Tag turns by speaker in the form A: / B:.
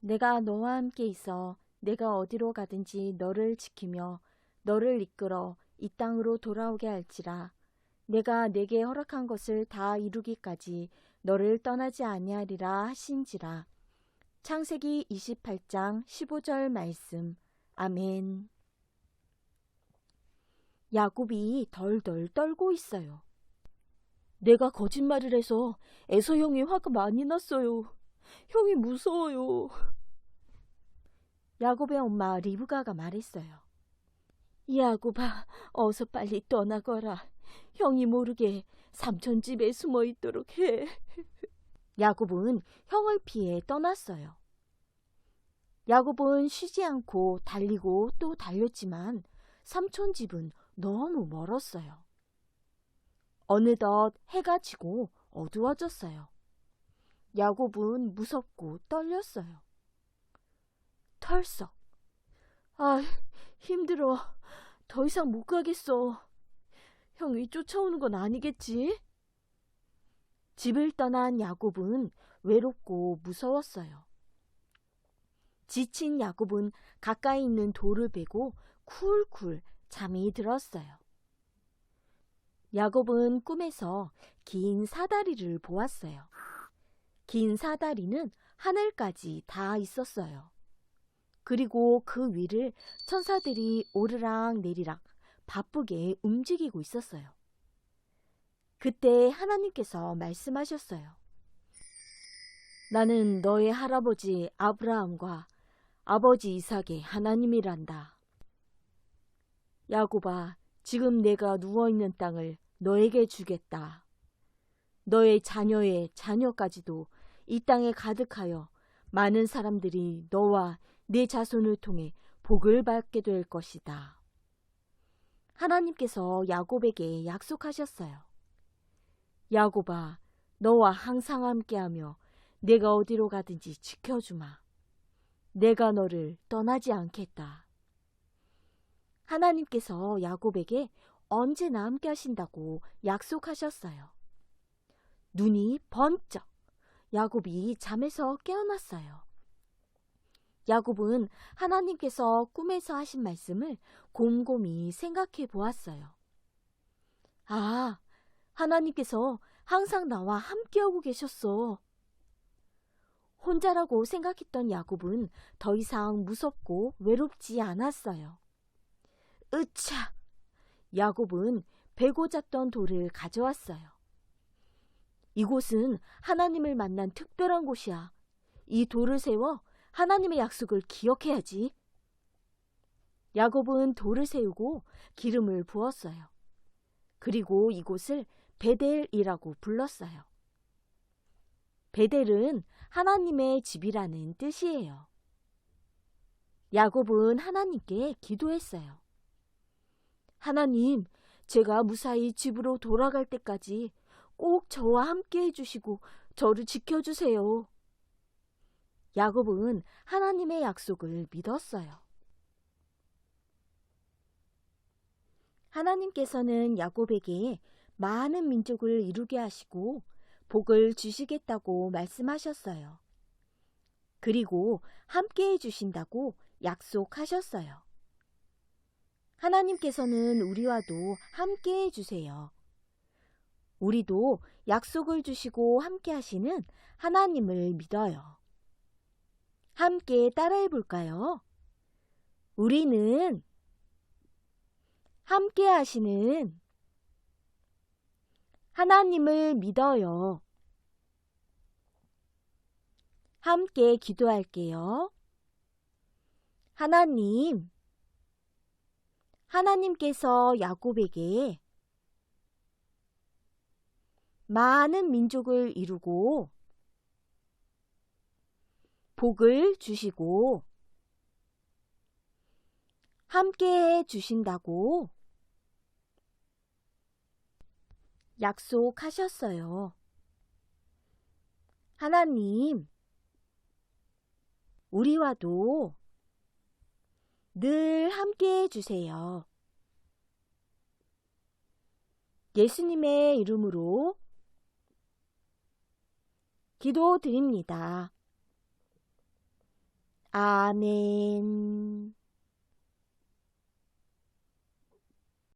A: 내가 너와 함께 있어 내가 어디로 가든지 너를 지키며 너를 이끌어 이 땅으로 돌아오게 할지라. 내가 내게 허락한 것을 다 이루기까지 너를 떠나지 아니하리라 하신지라. 창세기 28장 15절 말씀. 아멘. 야곱이 덜덜 떨고 있어요. 내가 거짓말을 해서 에서 형이 화가 많이 났어요. 형이 무서워요. 야곱의 엄마 리브가가 말했어요. 야곱아, 어서 빨리 떠나거라. 형이 모르게 삼촌 집에 숨어 있도록 해. 야곱은 형을 피해 떠났어요. 야곱은 쉬지 않고 달리고 또 달렸지만 삼촌 집은 너무 멀었어요. 어느덧 해가 지고 어두워졌어요. 야곱은 무섭고 떨렸어요. 털썩. 아, 힘들어. 더 이상 못 가겠어. 형이 쫓아오는 건 아니겠지? 집을 떠난 야곱은 외롭고 무서웠어요. 지친 야곱은 가까이 있는 돌을 베고 쿨쿨 잠이 들었어요. 야곱은 꿈에서 긴 사다리를 보았어요. 긴 사다리는 하늘까지 다 있었어요. 그리고 그 위를 천사들이 오르락 내리락 바쁘게 움직이고 있었어요. 그때 하나님께서 말씀하셨어요. 나는 너의 할아버지 아브라함과 아버지 이삭의 하나님이란다. 야곱아, 지금 내가 누워있는 땅을 너에게 주겠다. 너의 자녀의 자녀까지도 이 땅에 가득하여 많은 사람들이 너와 네 자손을 통해 복을 받게 될 것이다. 하나님께서 야곱에게 약속하셨어요. 야곱아, 너와 항상 함께하며 내가 어디로 가든지 지켜주마. 내가 너를 떠나지 않겠다. 하나님께서 야곱에게 언제나 함께 하신다고 약속하셨어요. 눈이 번쩍 야곱이 잠에서 깨어났어요. 야곱은 하나님께서 꿈에서 하신 말씀을 곰곰이 생각해 보았어요. 아, 하나님께서 항상 나와 함께하고 계셨어. 혼자라고 생각했던 야곱은 더 이상 무섭고 외롭지 않았어요. 으차! 야곱은 베고 잤던 돌을 가져왔어요. 이곳은 하나님을 만난 특별한 곳이야. 이 돌을 세워 하나님의 약속을 기억해야지. 야곱은 돌을 세우고 기름을 부었어요. 그리고 이곳을 베델이라고 불렀어요. 베델은 하나님의 집이라는 뜻이에요. 야곱은 하나님께 기도했어요. 하나님, 제가 무사히 집으로 돌아갈 때까지 꼭 저와 함께 해주시고 저를 지켜주세요. 야곱은 하나님의 약속을 믿었어요. 하나님께서는 야곱에게 많은 민족을 이루게 하시고 복을 주시겠다고 말씀하셨어요. 그리고 함께 해주신다고 약속하셨어요. 하나님께서는 우리와도 함께 해주세요. 우리도 약속을 주시고 함께 하시는 하나님을 믿어요. 함께 따라해 볼까요? 우리는 함께 하시는 하나님을 믿어요. 함께 기도할게요. 하나님, 하나님께서 야곱에게 많은 민족을 이루고 복을 주시고 함께 해 주신다고 약속하셨어요. 하나님, 우리와도 늘 함께 해 주세요. 예수님의 이름으로 기도드립니다. 아멘.